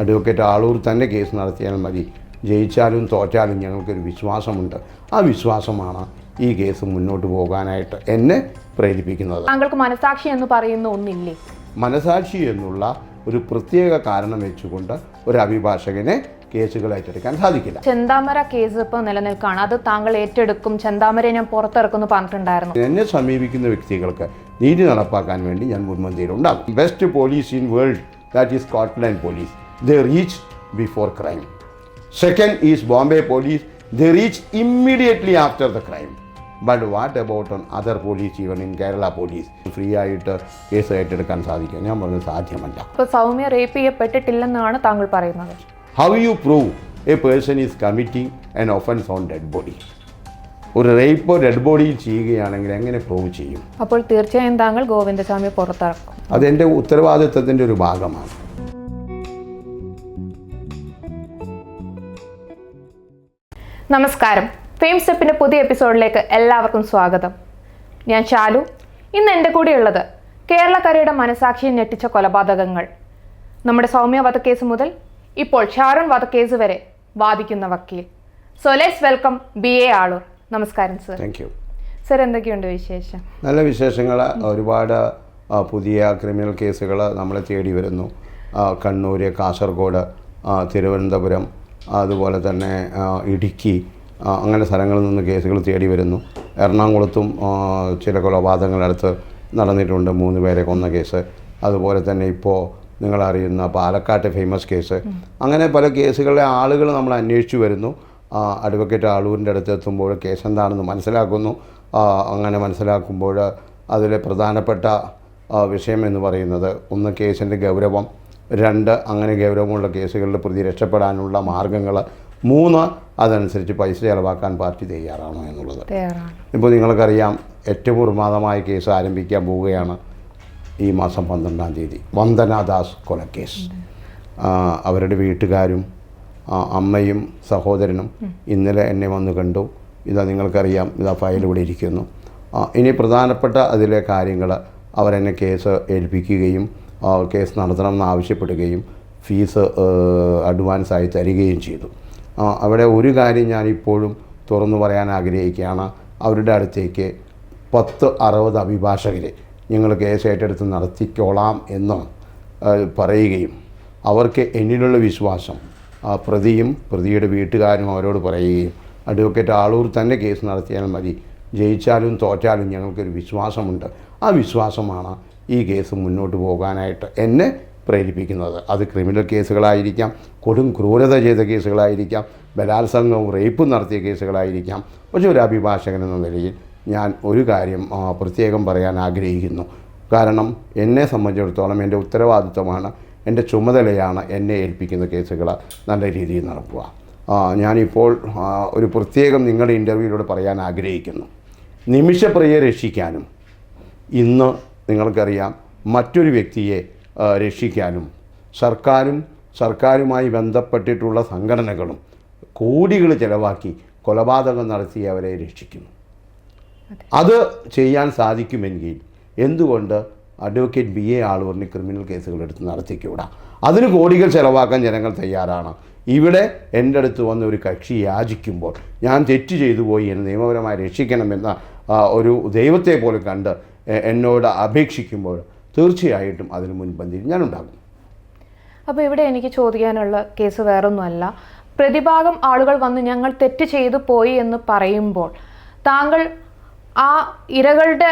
Advocate Aloor തന്നെ case നടത്തിയാൽ മതി. ജയിച്ചാലും തോറ്റാലും ഞങ്ങൾക്കൊരു വിശ്വാസമുണ്ട്. ആ വിശ്വാസമാണ് ഈ കേസ് മുന്നോട്ട് പോകാനായിട്ട് എന്നെ പ്രേരിപ്പിക്കുന്നത്. താങ്കൾക്ക് മനസാക്ഷി എന്ന് പറയുന്ന ഒന്നില്ലേ? മനസാക്ഷി എന്നുള്ള ഒരു പ്രത്യേക കാരണം വെച്ചുകൊണ്ട് ഒരു അഭിഭാഷകനെ കേസുകൾ ഏറ്റെടുക്കാൻ സാധിക്കില്ല. ചെന്താമര കേസ് ഇപ്പോൾ നിലനിൽക്കുകയാണ് അത് താങ്കൾ ഏറ്റെടുക്കും. ചെന്താമര ഞാൻ പുറത്തിറക്കുമെന്ന് പറഞ്ഞിട്ടുണ്ടായിരുന്നു. എന്നെ സമീപിക്കുന്ന വ്യക്തികൾക്ക് നീതി നടപ്പാക്കാൻ വേണ്ടി ഞാൻ മുൻപന്തിയിലുണ്ടാകും. Best police in world that is Scotland police the reach before crime second is Bombay police the reach immediately after the crime but what about on other police even in Kerala police free ആയിട്ട് case ഏറ്റെടുക്കാൻ സാധിക്കും ഞാൻ പറഞ്ഞത് സാധ്യമല്ല. ഇപ്പോൾ Soumya rape ചെയ്യപ്പെട്ടിട്ടില്ലെന്നാണ് താങ്കൾ പറയുന്നത്. How you prove a person is committing an offence on dead body ഒരു റേപ്പ് ഡെഡ് ബോഡിയിൽ ചെയ്യുകയാണെങ്കിൽ എങ്ങനെ പ്രൂവ് ചെയ്യും? അപ്പോൾ തീർച്ചയായും താങ്കൾ ഗോവിന്ദസ്വാമി പുറത്തിറക്കും. അതെന്റെ ഉത്തരവാദിത്വത്തിന്റെ ഒരു ഭാഗമാണ്. നമസ്കാരം. ഫെയിം സ്റ്റെപ്പിന്റെ പുതിയ എപ്പിസോഡിലേക്ക് എല്ലാവർക്കും സ്വാഗതം. ഞാൻ ചാലു. ഇന്ന് എന്റെ കൂടെയുള്ളത് കേരളക്കരയുടെ മനസാക്ഷിയെ ഞെട്ടിച്ച കൊലപാതകങ്ങൾ. നമ്മുടെ സൗമ്യ വധക്കേസ് മുതൽ ഇപ്പോൾ ഷാരൂൺ വധക്കേസ് വരെ വാദിക്കുന്ന വക്കീൽ. So let's welcome B A Aloor. നമസ്കാരം സർ താങ്ക് യു സർ എന്തൊക്കെയുണ്ട് വിശേഷം? നല്ല വിശേഷങ്ങൾ. ഒരുപാട് പുതിയ ക്രിമിനൽ കേസുകൾ നമ്മളെ തേടി വരുന്നു. കണ്ണൂർ കാസർഗോഡ് തിരുവനന്തപുരം അതുപോലെ തന്നെ ഇടുക്കി അങ്ങനെ സ്ഥലങ്ങളിൽ നിന്ന് കേസുകൾ തേടി വരുന്നു. എറണാകുളത്തും ചില കൊലപാതകങ്ങളടുത്ത് നടന്നിട്ടുണ്ട്. മൂന്ന് പേരെ കൊന്ന കേസ്. അതുപോലെ തന്നെ ഇപ്പോൾ നിങ്ങളറിയുന്ന പാലക്കാട്ട് ഫേമസ് കേസ്. അങ്ങനെ പല കേസുകളിലെ ആളുകൾ നമ്മൾ അന്വേഷിച്ചു വരുന്നു. അഡ്വക്കേറ്റ് ആളൂരിന്റെ അടുത്ത് എത്തുമ്പോൾ കേസ് എന്താണെന്ന് മനസ്സിലാക്കുന്നു. അങ്ങനെ മനസ്സിലാക്കുമ്പോൾ അതിലെ പ്രധാനപ്പെട്ട വിഷയം എന്ന് പറയുന്നത് ഒന്ന് കേസിന്റെ ഗൗരവം രണ്ട് അങ്ങനെ ഗൗരവമുള്ള കേസുകളിൽ പ്രതി രക്ഷപ്പെടാനുള്ള മാർഗങ്ങൾ. മൂന്ന് അതനുസരിച്ച് പൈസ ചെലവാക്കാൻ പാർട്ടി തയ്യാറാണോ എന്നുള്ളത്. ഇപ്പോൾ നിങ്ങൾക്കറിയാം ഏറ്റവും ഉന്മാദമായ കേസ് ആരംഭിക്കാൻ പോവുകയാണ് ഈ മാസം പന്ത്രണ്ടാം തീയതി. വന്ദനാദാസ് കൊലക്കേസ്. അവരുടെ വീട്ടുകാരും അമ്മയും സഹോദരനും ഇന്നലെ എന്നെ വന്ന് കണ്ടു. ഇതാ നിങ്ങൾക്കറിയാം ഇതാ ഫയൽ ഇവിടെ ഇരിക്കുന്നു. ഇനി പ്രധാനപ്പെട്ട അതിലെ കാര്യങ്ങൾ അവരെന്നെ കേസ് ഏൽപ്പിക്കുകയും കേസ് നടത്തണമെന്ന് ആവശ്യപ്പെടുകയും ഫീസ് അഡ്വാൻസ് ആയി തരികയും ചെയ്തു. അവിടെ ഒരു കാര്യം ഞാൻ ഇപ്പോഴും തുറന്നു പറയാൻ ആഗ്രഹിക്കുകയാണ്. അവരുടെ അടുത്തേക്ക് പത്ത് അറുപത് അഭിഭാഷകരെ ഞങ്ങൾ കേസ് ഏറ്റെടുത്ത് നടത്തിക്കോളാം എന്നും പറയുകയും അവർക്ക് എന്നിലുള്ള വിശ്വാസം പ്രതിയും പ്രതിയുടെ വീട്ടുകാരും അവരോട് പറയുകയും അഡ്വക്കേറ്റ് ആളൂർ തന്നെ കേസ് നടത്തിയാൽ മതി ജയിച്ചാലും തോറ്റാലും ഞങ്ങൾക്കൊരു വിശ്വാസമുണ്ട്. ആ വിശ്വാസമാണ് ഈ കേസ് മുന്നോട്ട് പോകാനായിട്ട് എന്നെ പ്രേരിപ്പിക്കുന്നത്. അത് ക്രിമിനൽ കേസുകളായിരിക്കാം കൊടും ക്രൂരത ചെയ്ത കേസുകളായിരിക്കാം ബലാത്സംഗവും റേപ്പും നടത്തിയ കേസുകളായിരിക്കാം. പക്ഷേ ഒരു അഭിഭാഷകൻ എന്ന നിലയിൽ ഞാൻ ഒരു കാര്യം പ്രത്യേകം പറയാൻ ആഗ്രഹിക്കുന്നു. കാരണം എന്നെ സംബന്ധിച്ചിടത്തോളം എന്റെ ഉത്തരവാദിത്വമാണ് എന്റെ ചുമതലയാണ് എന്നെ ഏൽപ്പിക്കുന്ന കേസുകൾ നല്ല രീതിയിൽ നടക്കുക ഞാനിപ്പോൾ ഒരു പ്രത്യേകം നിങ്ങളുടെ ഇന്റർവ്യൂയിലൂടെ പറയാൻ ആഗ്രഹിക്കുന്നു. നിമിഷപ്രിയെ രക്ഷിക്കാനും ഇന്ന് നിങ്ങൾക്കറിയാം മറ്റൊരു വ്യക്തിയെ രക്ഷിക്കാനും സർക്കാരും സർക്കാരുമായി ബന്ധപ്പെട്ടിട്ടുള്ള സംഘടനകളും കോടികൾ ചിലവാക്കി കൊലപാതകം നടത്തി അവരെ രക്ഷിക്കുന്നു. അത്. ചെയ്യാൻ സാധിക്കുമെങ്കിൽ എന്തുകൊണ്ട് അഡ്വക്കേറ്റ് ബി എ ആളൂറിന് ക്രിമിനൽ കേസുകൾ എടുത്ത് നടത്തിക്കൂടാ? അതിന് കോടികൾ ചിലവാക്കാൻ ജനങ്ങൾ തയ്യാറാണ്. ഇവിടെ എന്റെ അടുത്ത് വന്ന ഒരു കക്ഷി യാചിക്കുമ്പോൾ ഞാൻ തെറ്റ് ചെയ്തു പോയി എന്നെ നിയമപരമായി രക്ഷിക്കണമെന്ന ഒരു ദൈവത്തെ പോലെ കണ്ട് എന്നോട് അപേക്ഷിക്കുമ്പോൾ തീർച്ചയായിട്ടും അതിന് മുൻപന്തിയിൽ ഞാനുണ്ടാകും. അപ്പോൾ ഇവിടെ എനിക്ക് ചോദിക്കാനുള്ള കേസ് വേറൊന്നുമല്ല. പ്രതിഭാഗം ആളുകൾ വന്ന് ഞങ്ങൾ തെറ്റ് ചെയ്തു പോയി എന്ന് പറയുമ്പോൾ താങ്കൾ ആ ഇരകളുടെ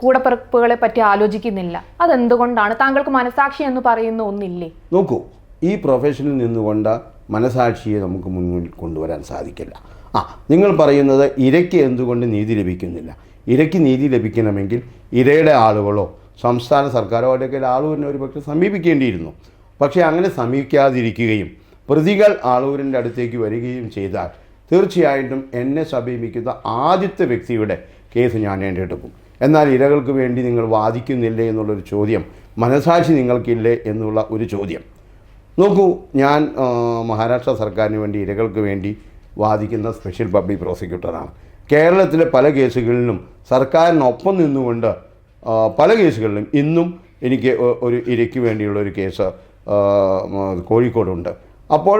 കൂടപ്പിറപ്പുകളെ പറ്റി ആലോചിക്കുന്നില്ല. അതെന്തുകൊണ്ടാണ്? താങ്കൾക്ക് മനസാക്ഷി എന്ന് പറയുന്ന ഒന്നില്ലേ? നോക്കൂ ഈ പ്രൊഫഷനിൽ നിന്നുകൊണ്ട് മനസാക്ഷിയെ നമുക്ക് മുന്നിൽ കൊണ്ടുവരാൻ സാധിക്കില്ല. ആ നിങ്ങൾ പറയുന്നത് ഇരയ്ക്ക് എന്തുകൊണ്ട് നീതി ലഭിക്കുന്നില്ല? ഇരയ്ക്ക് നീതി ലഭിക്കണമെങ്കിൽ ഇരയുടെ ആളുകളോ സംസ്ഥാന സർക്കാരോ അല്ലെങ്കിൽ ആളൂരിനെ ഒരു പക്ഷേ സമീപിക്കേണ്ടിയിരുന്നു. പക്ഷേ അങ്ങനെ സമീപിക്കാതിരിക്കുകയും പ്രതികൾ ആളൂരിന്റെ അടുത്തേക്ക് വരികയും ചെയ്താൽ തീർച്ചയായിട്ടും എന്നെ സമീപിക്കുന്ന ആദ്യത്തെ വ്യക്തിയുടെ കേസ് ഞാൻ ഏറ്റെടുക്കും എന്നാൽ ഇരകൾക്ക് വേണ്ടി നിങ്ങൾ വാദിക്കുന്നില്ലേ എന്നുള്ളൊരു ചോദ്യം മനസാക്ഷി നിങ്ങൾക്കില്ലേ എന്നുള്ള ഒരു ചോദ്യം. നോക്കൂ ഞാൻ മഹാരാഷ്ട്ര സർക്കാരിന് വേണ്ടി ഇരകൾക്ക് വേണ്ടി വാദിക്കുന്ന സ്പെഷ്യൽ പബ്ലിക് പ്രോസിക്യൂട്ടറാണ്. കേരളത്തിലെ പല കേസുകളിലും സർക്കാരിനൊപ്പം നിന്നുകൊണ്ട് പല കേസുകളിലും ഇന്നും എനിക്ക് ഒരു ഇരയ്ക്ക് വേണ്ടിയുള്ള ഒരു കേസ് കോഴിക്കോടുണ്ട്. അപ്പോൾ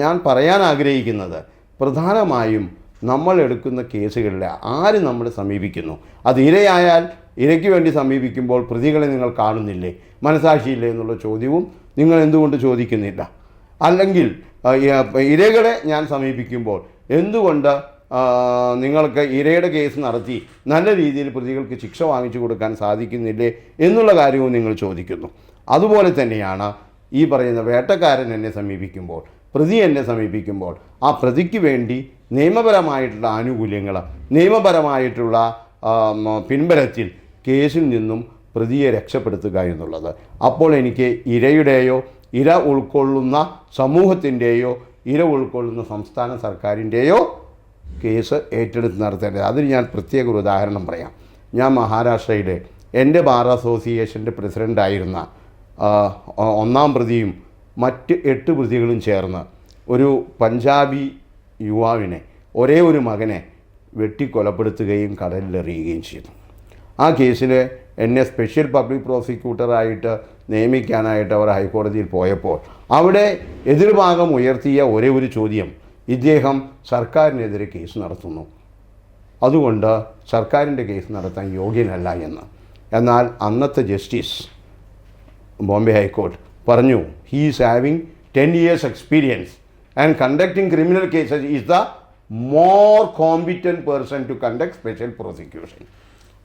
ഞാൻ പറയാൻ ആഗ്രഹിക്കുന്നത് പ്രധാനമായും നമ്മൾ എടുക്കുന്ന കേസുകളിൽ ആര് നമ്മളെ സമീപിക്കുന്നു? അത് ഇരയായാൽ ഇരയ്ക്ക് വേണ്ടി സമീപിക്കുമ്പോൾ പ്രതികളെ നിങ്ങൾ കാണുന്നില്ലേ? മനസാക്ഷിയില്ലേ എന്നുള്ള ചോദ്യവും നിങ്ങൾ എന്തുകൊണ്ട് ചോദിക്കുന്നില്ല? അല്ലെങ്കിൽ ഇരകളെ ഞാൻ സമീപിക്കുമ്പോൾ എന്തുകൊണ്ട് നിങ്ങൾക്ക് ഇരയുടെ കേസ് നടത്തി നല്ല രീതിയിൽ പ്രതികൾക്ക് ശിക്ഷ വാങ്ങിച്ചു കൊടുക്കാൻ സാധിക്കുന്നില്ലേ എന്നുള്ള കാര്യവും നിങ്ങൾ ചോദിക്കുന്നു. അതുപോലെ തന്നെയാണ് ഈ പറയുന്ന വേട്ടക്കാരൻ എന്നെ സമീപിക്കുമ്പോൾ പ്രതി എന്നെ സമീപിക്കുമ്പോൾ ആ പ്രതിക്ക് വേണ്ടി നിയമപരമായിട്ടുള്ള ആനുകൂല്യങ്ങൾ നിയമപരമായിട്ടുള്ള പിൻബലത്തിൽ കേസിൽ നിന്നും പ്രതിയെ രക്ഷപ്പെടുത്തുക എന്നുള്ളത്. അപ്പോൾ എനിക്ക് ഇരയുടെയോ ഇര ഉൾക്കൊള്ളുന്ന സമൂഹത്തിന്റെയോ ഇര ഉൾക്കൊള്ളുന്ന സംസ്ഥാന സർക്കാരിന്റെയോ കേസ് ഏറ്റെടുത്ത് നടത്തേണ്ടത്. അതിന് ഞാൻ പ്രത്യേക ഒരു ഉദാഹരണം പറയാം. ഞാൻ മഹാരാഷ്ട്രയിലെ എന്റെ ബാർ അസോസിയേഷന്റെ പ്രസിഡന്റായിരുന്ന ഒന്നാം പ്രതിയും മറ്റ് എട്ട് പ്രതികളും ചേർന്ന് ഒരു പഞ്ചാബി യുവാവിനെ ഒരേ ഒരു മകനെ വെട്ടിക്കൊലപ്പെടുത്തുകയും കടലിലെറിയുകയും ചെയ്തു. ആ കേസിൽ എന്നെ സ്പെഷ്യൽ പബ്ലിക് പ്രോസിക്യൂട്ടറായിട്ട് നിയമിക്കാനായിട്ട് അവർ ഹൈക്കോടതിയിൽ പോയപ്പോൾ അവിടെ എതിർഭാഗം ഉയർത്തിയ ഒരേ ഒരു ചോദ്യം. ഇദ്ദേഹം സർക്കാരിനെതിരെ കേസ് നടത്തുന്നു. അതുകൊണ്ട് സർക്കാരിന്റെ കേസ് നടത്താൻ യോഗ്യനല്ല എന്ന്. എന്നാൽ അന്നത്തെ ജസ്റ്റിസ് ബോംബെ ഹൈക്കോർട്ട് പറഞ്ഞു he is having ten years experience and conducting criminal cases is the more competent person to conduct special prosecution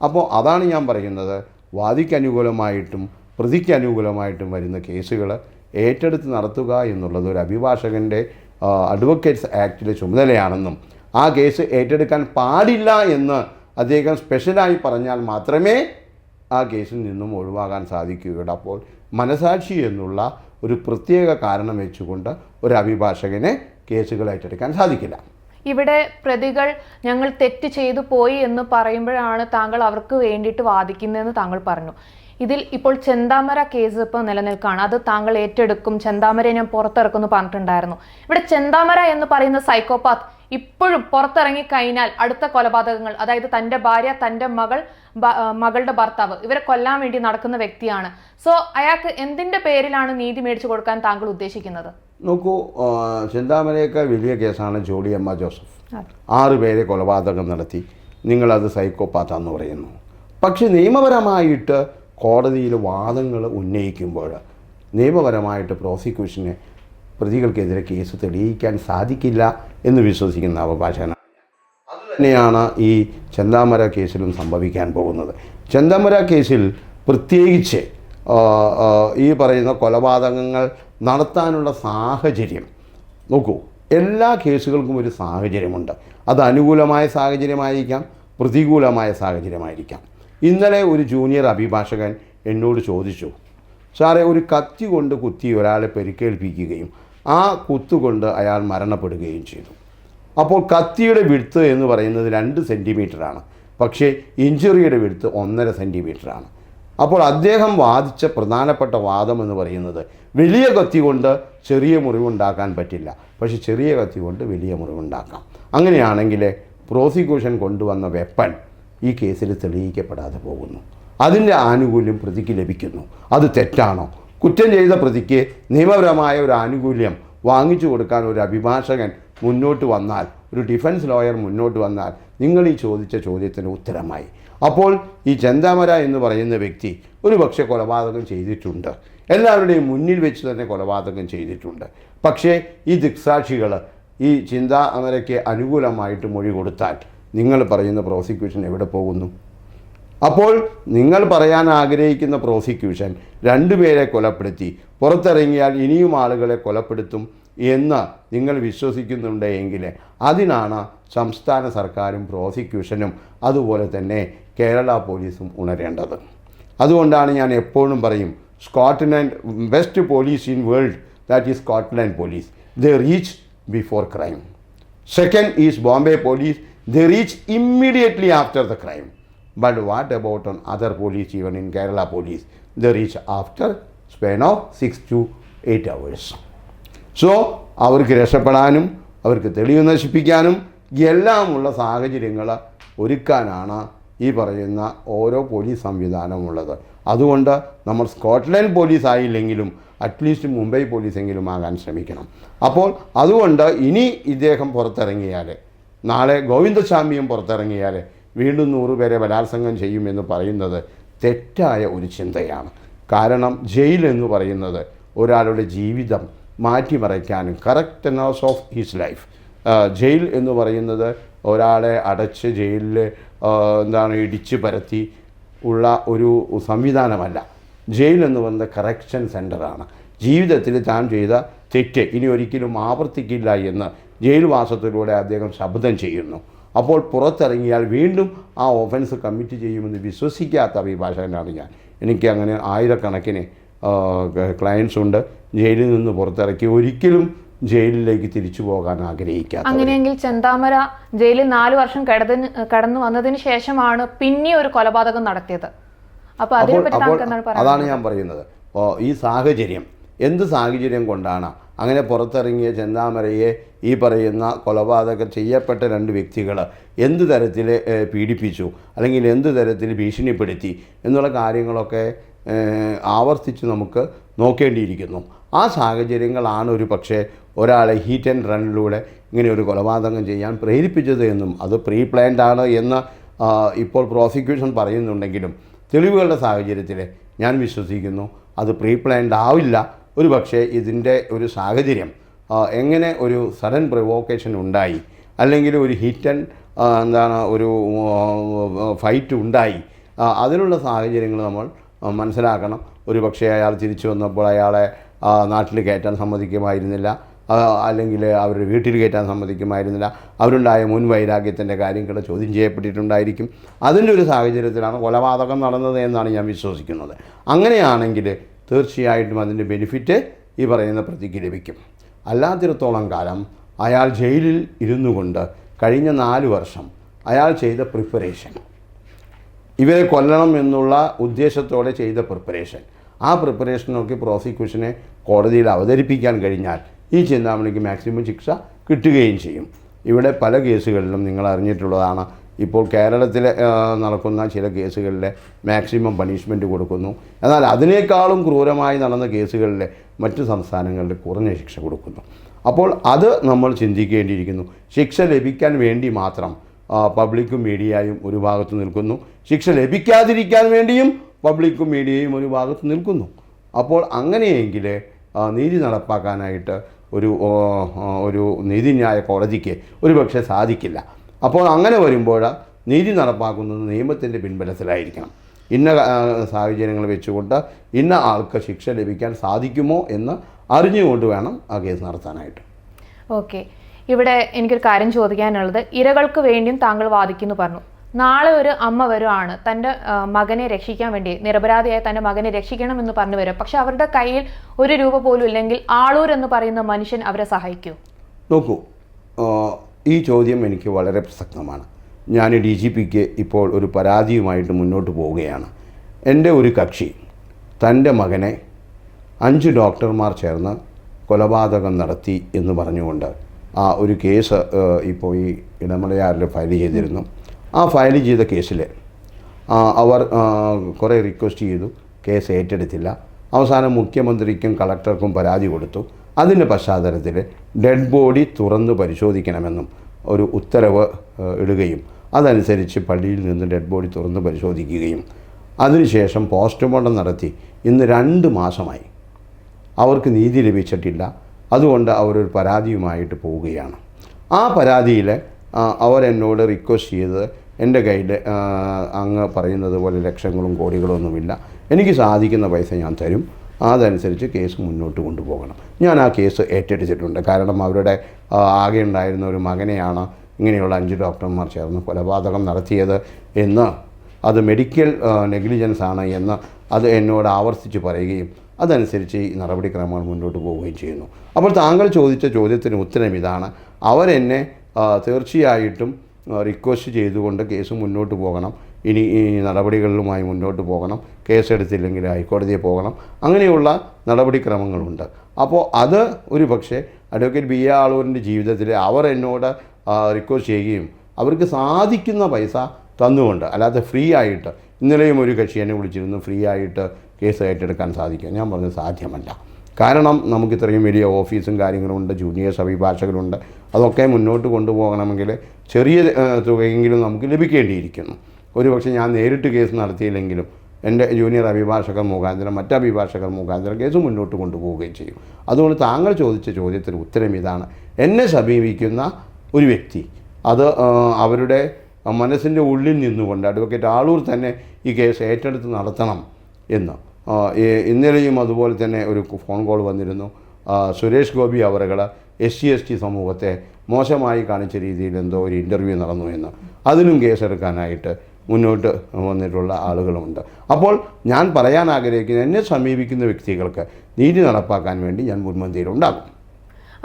അപ്പോൾ അതാണ് ഞാൻ പറയുന്നത്. വാദിക്ക് അനുകൂലമായിട്ടും പ്രതിക്ക് അനുകൂലമായിട്ടും വരുന്ന കേസുകൾ ഏറ്റെടുത്ത് നടത്തുക എന്നുള്ളത് ഒരു അഭിഭാഷകന്റെ അഡ്വക്കേറ്റ്സ് ആക്ടിലെ ചുമതലയാണെന്നും ആ കേസ് ഏറ്റെടുക്കാൻ പാടില്ല എന്ന് അദ്ദേഹം സ്പെഷ്യലായി പറഞ്ഞാൽ മാത്രമേ ആ കേസിൽ നിന്നും ഒഴിവാകാൻ സാധിക്കുകയുള്ളൂ. അപ്പോൾ മനസാക്ഷി എന്നുള്ള ഒരു പ്രത്യേക കാരണം വെച്ചുകൊണ്ട് ഒരു അഭിഭാഷകനെ കേസുകൾ ഏറ്റെടുക്കാൻ സാധിക്കില്ല. ഇവിടെ പ്രതികൾ ഞങ്ങൾ തെറ്റ് ചെയ്തു പോയി എന്ന് പറയുമ്പോഴാണ് താങ്കൾ അവർക്ക് വേണ്ടിയിട്ട് വാദിക്കുന്നതെന്ന് താങ്കൾ പറഞ്ഞു. ഇതിൽ ഇപ്പോൾ ചെന്താമര കേസ് ഇപ്പോൾ നിലനിൽക്കുകയാണ് അത് താങ്കൾ ഏറ്റെടുക്കും. ചെന്താമരയെ ഞാൻ പുറത്തിറക്കുമെന്ന് പറഞ്ഞിട്ടുണ്ടായിരുന്നു. ഇവിടെ ചെന്താമര എന്ന് പറയുന്ന സൈക്കോപാത്ത് ഇപ്പോഴും പുറത്തിറങ്ങി കഴിഞ്ഞാൽ അടുത്ത കൊലപാതകങ്ങൾ അതായത് തന്റെ ഭാര്യ തന്റെ മകൾ മകളുടെ ഭർത്താവ് ഇവരെ കൊല്ലാൻ വേണ്ടി നടക്കുന്ന വ്യക്തിയാണ്. സോ അയാൾക്ക് എന്തിന്റെ പേരിലാണ് നീതി മേടിച്ചു കൊടുക്കാൻ താങ്കൾ ഉദ്ദേശിക്കുന്നത്? നോക്കൂ ചെന്താമരയൊക്കെ വലിയ കേസാണ് ജോളിയമ്മ ജോസഫ്. ആറ് പേരെ കൊലപാതകം നടത്തി. നിങ്ങളത് സൈക്കോപാത്താന്ന് പറയുന്നു. പക്ഷെ നിയമപരമായിട്ട് കോടതിയിൽ വാദങ്ങൾ ഉന്നയിക്കുമ്പോൾ നിയമപരമായിട്ട് പ്രോസിക്യൂഷന് പ്രതികൾക്കെതിരെ കേസ് തെളിയിക്കാൻ സാധിക്കില്ല എന്ന് വിശ്വസിക്കുന്ന അവകാശനാണ്. തന്നെയാണ് ഈ ചെന്താമര കേസിലും സംഭവിക്കാൻ പോകുന്നത്. ചെന്താമര കേസിൽ പ്രത്യേകിച്ച് ഈ പറയുന്ന കൊലപാതകങ്ങൾ നടത്താനുള്ള സാഹചര്യം നോക്കൂ എല്ലാ കേസുകൾക്കും ഒരു സാഹചര്യമുണ്ട്. അത് അനുകൂലമായ സാഹചര്യമായിരിക്കാം പ്രതികൂലമായ സാഹചര്യമായിരിക്കാം. ഇന്നലെ ഒരു ജൂനിയർ അഭിഭാഷകൻ എന്നോട് ചോദിച്ചു സാറേ ഒരു കത്തി കൊണ്ട് കുത്തി ഒരാളെ പരിക്കേൽപ്പിക്കുകയും ആ കുത്തുകൊണ്ട് അയാൾ മരണപ്പെടുകയും ചെയ്തു. അപ്പോൾ കത്തിയുടെ വിടുത്ത് എന്ന് പറയുന്നത് രണ്ട് സെന്റിമീറ്ററാണ് പക്ഷേ ഇഞ്ചുറിയുടെ വിടുത്ത് ഒന്നര സെന്റിമീറ്ററാണ് അപ്പോൾ അദ്ദേഹം വാദിച്ച പ്രധാനപ്പെട്ട വാദം എന്ന് പറയുന്നത് വലിയ കത്തി കൊണ്ട് ചെറിയ മുറിവുണ്ടാക്കാൻ പറ്റില്ല. പക്ഷെ ചെറിയ കത്തി കൊണ്ട് വലിയ മുറിവുണ്ടാക്കാം. അങ്ങനെയാണെങ്കിൽ പ്രോസിക്യൂഷൻ കൊണ്ടുവന്ന വെപ്പൺ ഈ കേസിൽ തെളിയിക്കപ്പെടാതെ പോകുന്നു. അതിന്റെ ആനുകൂല്യം പ്രതിക്ക് ലഭിക്കുന്നു. അത് തെറ്റാണോ? കുറ്റം ചെയ്ത പ്രതിക്ക് നിയമപരമായ ഒരു ആനുകൂല്യം വാങ്ങിച്ചു കൊടുക്കാൻ ഒരു അഭിഭാഷകൻ മുന്നോട്ട് വന്നാൽ ഒരു ഡിഫൻസ് ലോയർ മുന്നോട്ട് വന്നാൽ നിങ്ങൾ ഈ ചോദിച്ച ചോദ്യത്തിന് ഉത്തരമായി. അപ്പോൾ ഈ ചന്താമര എന്ന് പറയുന്ന വ്യക്തി ഒരു പക്ഷേ കൊലപാതകം ചെയ്തിട്ടുണ്ട്. എല്ലാവരുടെയും മുന്നിൽ വെച്ച് തന്നെ കൊലപാതകം ചെയ്തിട്ടുണ്ട്. പക്ഷേ ഈ ദിക്സാക്ഷികൾ ഈ ചിന്താമരയ്ക്ക് അനുകൂലമായിട്ട് മൊഴി കൊടുത്താൽ നിങ്ങൾ പറയുന്ന പ്രോസിക്യൂഷൻ എവിടെ പോകുന്നു അപ്പോൾ നിങ്ങൾ പറയാൻ ആഗ്രഹിക്കുന്ന പ്രോസിക്യൂഷൻ രണ്ടുപേരെ കൊലപ്പെടുത്തി പുറത്തിറങ്ങിയാൽ ഇനിയും ആളുകളെ കൊലപ്പെടുത്തും എന്ന് നിങ്ങൾ വിശ്വസിക്കുന്നുണ്ടെങ്കിൽ അതിനാണ് സംസ്ഥാന സർക്കാരും പ്രോസിക്യൂഷനും അതുപോലെ തന്നെ കേരള പോലീസും ഉണരേണ്ടത് അതുകൊണ്ടാണ് ഞാൻ എപ്പോഴും പറയും Scotland best police in world that is Scotland police the reach before crime second is Bombay police. They reach immediately after the crime. But what about on other police, even in Kerala police? They reach after span of six to eight hours. So അവർക്ക് രക്ഷപ്പെടാനും അവർക്ക് തെളിവ് നശിപ്പിക്കാനും എല്ലാമുള്ള സാഹചര്യങ്ങൾ ഒരുക്കാനാണ് ഈ പറയുന്ന ഓരോ police സംവിധാനമുള്ളത് അതുകൊണ്ട് നമ്മൾ സ്കോട്ട്ലൻഡ് പോലീസ് ആയില്ലെങ്കിലും അറ്റ്ലീസ്റ്റ് മുംബൈ പോലീസെങ്കിലും ആകാൻ ശ്രമിക്കണം അപ്പോൾ അതുകൊണ്ട് ഇനി ഇദ്ദേഹം പുറത്തിറങ്ങിയാൽ നാളെ ഗോവിന്ദസ്വാമിയും പുറത്തിറങ്ങിയാൽ വീണ്ടും നൂറ് പേരെ ബലാത്സംഗം ചെയ്യുമെന്ന് പറയുന്നത് തെറ്റായ ഒരു ചിന്തയാണ്. കാരണം ജയിൽ എന്ന് പറയുന്നത് ഒരാളുടെ ജീവിതം മാറ്റിമറിക്കാനും correctness of his life jail എന്ന് പറയുന്നത് ഒരാളെ അടച്ച് ജയിലിൽ എന്താണ് ഇടിച്ച് പരത്തി ഉള്ള ഒരു സംവിധാനമല്ല. ജയിൽ എന്ന് പറയുന്നത് കറക്ഷൻ സെന്ററാണ് ജീവിതത്തിൽ താൻ ചെയ്ത തെറ്റ് ഇനി ഒരിക്കലും ആവർത്തിക്കില്ല എന്ന് ജയിൽവാസത്തിലൂടെ അദ്ദേഹം ശബ്ദം ചെയ്യുന്നു. അപ്പോൾ പുറത്തിറങ്ങിയാൽ വീണ്ടും ആ ഒഫൻസ് കമ്മിറ്റ് ചെയ്യുമെന്ന് വിശ്വസിക്കാത്ത അഭിഭാഷകനാണ് ഞാൻ. എനിക്ക് അങ്ങനെ ആയിരക്കണക്കിന് ക്ലയൻസ് ഉണ്ട്. ജയിലിൽ നിന്ന് പുറത്തിറക്കി ഒരിക്കലും ജയിലിലേക്ക് തിരിച്ചു പോകാൻ ആഗ്രഹിക്കാത്ത അങ്ങനെയെങ്കിൽ ചെന്താമര ജയിലിൽ നാല് വർഷം കിടന്ന് കടന്നു വന്നതിന് ശേഷമാണ് പിന്നെ ഒരു കൊലപാതകം നടത്തിയത്. അപ്പോൾ അതിനെപ്പറ്റി അതാണ് ഞാൻ പറയുന്നത്. ഈ സാഹചര്യം എന്ത് സാഹചര്യം കൊണ്ടാണ് അങ്ങനെ പുറത്തിറങ്ങിയ ചെന്താമരയെ ഈ പറയുന്ന കൊലപാതകം ചെയ്യപ്പെട്ട രണ്ട് വ്യക്തികൾ എന്ത് തരത്തിൽ പീഡിപ്പിച്ചു? അല്ലെങ്കിൽ എന്ത് തരത്തിൽ ഭീഷണിപ്പെടുത്തി? എന്നുള്ള കാര്യങ്ങളൊക്കെ ആവർത്തിച്ച് നമുക്ക് നോക്കേണ്ടിയിരിക്കുന്നു. ആ സാഹചര്യങ്ങളാണ് ഒരു പക്ഷേ ഒരാളെ ഹീറ്റ് ആൻഡ് റണ്ണിലൂടെ ഇങ്ങനെ ഒരു കൊലപാതകം ചെയ്യാൻ പ്രേരിപ്പിച്ചത് എന്നും അത് പ്രീ പ്ലാൻഡ് ആണ് എന്ന് ഇപ്പോൾ പ്രോസിക്യൂഷൻ പറയുന്നുണ്ടെങ്കിലും തെളിവുകളുടെ സാഹചര്യത്തിൽ ഞാൻ വിശ്വസിക്കുന്നു അത് പ്രീ പ്ലാൻഡ് ആവില്ല ഒരു പക്ഷേ ഇതിന്റെ ഒരു സാഹചര്യം എങ്ങനെ ഒരു സഡൻ പ്രിവോക്കേഷൻ ഉണ്ടായി അല്ലെങ്കിൽ ഒരു ഹിറ്റൻ എന്താണ് ഒരു ഫൈറ്റ് ഉണ്ടായി അതിനുള്ള സാഹചര്യങ്ങൾ നമ്മൾ മനസ്സിലാക്കണം. ഒരു പക്ഷേ അയാൾ തിരിച്ചു വന്നപ്പോൾ അയാളെ നാട്ടിൽ കയറ്റാൻ സമ്മതിക്കുമായിരുന്നില്ല അല്ലെങ്കിൽ അവരുടെ വീട്ടിൽ കയറ്റാൻ സമ്മതിക്കുമായിരുന്നില്ല. അവരുണ്ടായ മുൻ വൈരാഗ്യത്തിന്റെ കാര്യങ്ങൾ ചോദ്യം ചെയ്യപ്പെട്ടിട്ടുണ്ടായിരിക്കും. അതിന്റെ ഒരു സാഹചര്യത്തിലാണ് കൊലപാതകം നടന്നത് എന്നാണ് ഞാൻ വിശ്വസിക്കുന്നത്. അങ്ങനെയാണെങ്കിൽ തീർച്ചയായിട്ടും അതിന്റെ ബെനിഫിറ്റ് ഈ പറയുന്ന പ്രതിക്ക് ലഭിക്കും. അല്ലാത്തിടത്തോളം കാലം അയാൾ ജയിലിൽ ഇരുന്നു കൊണ്ട് കഴിഞ്ഞ നാല് വർഷം അയാൾ ചെയ്ത പ്രിപ്പറേഷൻ ഇവരെ കൊല്ലണം എന്നുള്ള ഉദ്ദേശത്തോടെ ചെയ്ത പ്രിപ്പറേഷൻ ആ പ്രിപ്പറേഷനൊക്കെ പ്രോസിക്യൂഷനെ കോടതിയിൽ അവതരിപ്പിക്കാൻ കഴിഞ്ഞാൽ ഈ ചിന്താമണിക്ക് മാക്സിമം ശിക്ഷ കിട്ടുകയും ചെയ്യും. ഇവിടെ പല കേസുകളിലും നിങ്ങൾ അറിഞ്ഞിട്ടുള്ളതാണ് ഇപ്പോൾ കേരളത്തിൽ നടക്കുന്ന ചില കേസുകളിലെ മാക്സിമം പണിഷ്മെന്റ് കൊടുക്കുന്നു. എന്നാൽ അതിനേക്കാളും ക്രൂരമായി നടന്ന കേസുകളിലെ മറ്റു സംസ്ഥാനങ്ങളിൽ കുറഞ്ഞ ശിക്ഷ കൊടുക്കുന്നു. അപ്പോൾ അത് നമ്മൾ ചിന്തിക്കേണ്ടിയിരിക്കുന്നു. ശിക്ഷ ലഭിക്കാൻ വേണ്ടി മാത്രം പബ്ലിക്കും മീഡിയയും ഒരു ഭാഗത്ത് നിൽക്കുന്നു. ശിക്ഷ ലഭിക്കാതിരിക്കാൻ വേണ്ടിയും പബ്ലിക്കും മീഡിയയും ഒരു ഭാഗത്ത് നിൽക്കുന്നു. അപ്പോൾ അങ്ങനെയെങ്കിൽ നീതി നടപ്പാക്കാനായിട്ട് ഒരു ഒരു നീതിന്യായ കോടതിക്ക് ഒരു പക്ഷേ സാധിക്കില്ല. അപ്പോൾ അങ്ങനെ വരുമ്പോൾ നീതി നടപ്പാക്കുന്നത് നിയമത്തിന്റെ പിൻബലത്തിലായിരിക്കണം. ഇന്ന സാഹചര്യങ്ങൾ വെച്ചുകൊണ്ട് ഇന്ന ആൾക്ക് ശിക്ഷ ലഭിക്കാൻ സാധിക്കുമോ എന്ന് അറിഞ്ഞുകൊണ്ട് വേണം ആ കേസ് നടത്താനായിട്ട്. ഓക്കെ. ഇവിടെ എനിക്കൊരു കാര്യം ചോദിക്കാനുള്ളത്. ഇരകൾക്ക് വേണ്ടിയും താങ്കൾ വാദിക്കുന്നു പറഞ്ഞു. നാളെ ഒരു അമ്മ വരുവാണ്. തന്റെ മകനെ രക്ഷിക്കാൻ വേണ്ടി നിരപരാധിയായ തന്റെ മകനെ രക്ഷിക്കണം എന്ന് പറഞ്ഞു വരും. പക്ഷെ അവരുടെ കയ്യിൽ ഒരു രൂപ പോലും ഇല്ലെങ്കിൽ ആളൂർ എന്ന് പറയുന്ന മനുഷ്യൻ അവരെ സഹായിക്കൂ. നോക്കൂ. ഈ ചോദ്യം എനിക്ക് വളരെ പ്രസക്തമാണ്. ഞാൻ ഡി ജി പിക്ക് ഇപ്പോൾ ഒരു പരാതിയുമായിട്ട് മുന്നോട്ട് പോവുകയാണ്. എന്റെ ഒരു കക്ഷി തന്റെ മകനെ അഞ്ച് ഡോക്ടർമാർ ചേർന്ന് കൊലപാതകം നടത്തി എന്ന് പറഞ്ഞുകൊണ്ട് ആ ഒരു കേസ് ഇപ്പോൾ ഈ ഇടമലയാറിൽ ഫയൽ ചെയ്തിരുന്നു. ആ ഫയൽ ചെയ്ത കേസിൽ അവർ കുറേ റിക്വസ്റ്റ് ചെയ്തു കേസ് ഏറ്റെടുത്തില്ല. അവസാനം മുഖ്യമന്ത്രിക്കും കളക്ടർക്കും പരാതി കൊടുത്തു. അതിന്റെ പശ്ചാത്തലത്തിൽ ഡെഡ് ബോഡി തുറന്ന് പരിശോധിക്കണമെന്നും ഒരു ഉത്തരവ് ഇടുകയും അതനുസരിച്ച് പള്ളിയിൽ നിന്ന് ഡെഡ് ബോഡി തുറന്ന് പരിശോധിക്കുകയും അതിനുശേഷം പോസ്റ്റ്മോർട്ടം നടത്തി ഇന്ന് രണ്ട് മാസമായി. അവർക്ക് നീതി ലഭിച്ചിട്ടില്ല. അതുകൊണ്ട് അവരൊരു പരാതിയുമായിട്ട് പോവുകയാണ്. ആ പരാതിയിൽ അവരെന്നോട് റിക്വസ്റ്റ് ചെയ്തത് എന്റെ കയ്യിൽ അങ്ങ് പറയുന്നത് പോലെ ലക്ഷങ്ങളും കോടികളൊന്നുമില്ല. എനിക്ക് സാധിക്കുന്ന പൈസ ഞാൻ തരും. അതനുസരിച്ച് കേസ് മുന്നോട്ട് കൊണ്ടുപോകണം. ഞാൻ ആ കേസ് ഏറ്റെടുത്തിട്ടുണ്ട്. കാരണം അവരുടെ ആകെ ഉണ്ടായിരുന്ന ഒരു മകനെയാണ് ഇങ്ങനെയുള്ള അഞ്ച് ഡോക്ടർമാർ ചേർന്ന് കൊലപാതകം നടത്തിയത് എന്ന്. അത് മെഡിക്കൽ നെഗ്ലിജൻസ് ആണ് എന്ന് അത് എന്നോട് ആവർത്തിച്ച് പറയുകയും അതനുസരിച്ച് ഈ നടപടിക്രമങ്ങൾ മുന്നോട്ട് പോവുകയും ചെയ്യുന്നു. അപ്പോൾ താങ്കൾ ചോദിച്ച ചോദ്യത്തിന് ഉത്തരം ഇതാണ്. അവരെന്നെ തീർച്ചയായിട്ടും റിക്വസ്റ്റ് ചെയ്തുകൊണ്ട് കേസ് മുന്നോട്ട് പോകണം. ഇനി ഈ നടപടികളിലുമായി മുന്നോട്ട് പോകണം. കേസെടുത്തില്ലെങ്കിൽ ഹൈക്കോടതിയെ പോകണം. അങ്ങനെയുള്ള നടപടിക്രമങ്ങളുണ്ട്. അപ്പോൾ അത് ഒരു പക്ഷേ അഡ്വക്കേറ്റ് ബി എ ആളൂരിന്റെ ജീവിതത്തിൽ അവർ എന്നോട് റിക്വസ്റ്റ് ചെയ്യുകയും അവർക്ക് സാധിക്കുന്ന പൈസ തന്നുകൊണ്ട് അല്ലാതെ ഫ്രീ ആയിട്ട് ഇന്നലെയും ഒരു കക്ഷി എന്നെ വിളിച്ചിരുന്നു ഫ്രീ ആയിട്ട് കേസ് ഏറ്റെടുക്കാൻ സാധിക്കും. ഞാൻ പറഞ്ഞത് സാധ്യമല്ല. കാരണം നമുക്ക് ഇത്രയും വലിയ ഓഫീസും കാര്യങ്ങളുമുണ്ട് ജൂനിയേഴ്സ് അഭിഭാഷകരുണ്ട്. അതൊക്കെ മുന്നോട്ട് കൊണ്ടുപോകണമെങ്കിൽ ചെറിയ തുകയെങ്കിലും നമുക്ക് ലഭിക്കേണ്ടിയിരിക്കുന്നു. ഒരുപക്ഷെ ഞാൻ നേരിട്ട് കേസ് നടത്തിയില്ലെങ്കിലും എന്റെ ജൂനിയർ അഭിഭാഷകർ മുഖാന്തരം മറ്റ് അഭിഭാഷകർ മുഖാന്തരം കേസ് മുന്നോട്ട് കൊണ്ടുപോവുകയും ചെയ്യും. അതുകൊണ്ട് താങ്കൾ ചോദിച്ച ചോദ്യത്തിന് ഉത്തരം ഇതാണ്. എന്നെ സമീപിക്കുന്ന ഒരു വ്യക്തി അത് അവരുടെ മനസ്സിന്റെ ഉള്ളിൽ നിന്നുകൊണ്ട് അഡ്വക്കേറ്റ് ആളൂർ തന്നെ ഈ കേസ് ഏറ്റെടുത്ത് നടത്തണം എന്ന്. ഇന്നലെയും അതുപോലെ തന്നെ ഒരു ഫോൺ കോൾ വന്നിരുന്നു. സുരേഷ് ഗോപി അവറുകൾ എസ് സി എസ് ടി സമൂഹത്തെ മോശമായി കാണിച്ച രീതിയിൽ എന്തോ ഒരു ഇന്റർവ്യൂ നടന്നു എന്ന്. അതിനും കേസെടുക്കാനായിട്ട് മുന്നോട്ട് വന്നിട്ടുള്ള ആളുകളുമുണ്ട്. അപ്പോൾ ഞാൻ പറയാൻ ആഗ്രഹിക്കുന്ന എന്നെ സമീപിക്കുന്ന വ്യക്തികൾക്ക് നീതി നടപ്പാക്കാൻ വേണ്ടി ഞാൻ മുൻപന്തിയിലുണ്ടാകും.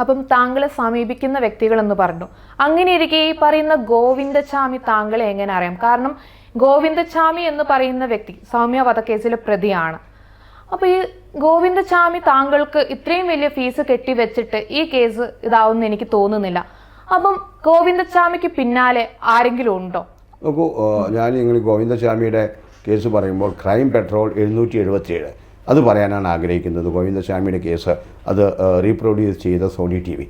അപ്പം താങ്കളെ സമീപിക്കുന്ന വ്യക്തികൾ എന്ന് പറഞ്ഞു. അങ്ങനെ ഇരിക്കെ ഈ പറയുന്ന ഗോവിന്ദചാമി താങ്കളെ എങ്ങനെ അറിയാം? കാരണം ഗോവിന്ദചാമി എന്ന് പറയുന്ന വ്യക്തി സൗമ്യ വധക്കേസിലെ പ്രതിയാണ്. അപ്പോൾ ഈ ഗോവിന്ദചാമി താങ്കൾക്ക് ഇത്രയും വലിയ ഫീസ് കെട്ടിവെച്ചിട്ട് ഈ കേസ് ഇതാവുമെന്ന് എനിക്ക് തോന്നുന്നില്ല. അപ്പം ഗോവിന്ദചാമിക്ക് പിന്നാലെ ആരെങ്കിലും ഉണ്ടോ? നോക്കൂ ഞാൻ നിങ്ങൾ ഗോവിന്ദസ്വാമിയുടെ കേസ് പറയുമ്പോൾ ക്രൈം പെട്രോൾ എഴുന്നൂറ്റി എഴുപത്തിയേഴ് അത് പറയാനാണ് ആഗ്രഹിക്കുന്നത്. ഗോവിന്ദസ്വാമിയുടെ കേസ് അത് റീപ്രൊഡ്യൂസ് ചെയ്ത സോണി ടി വി.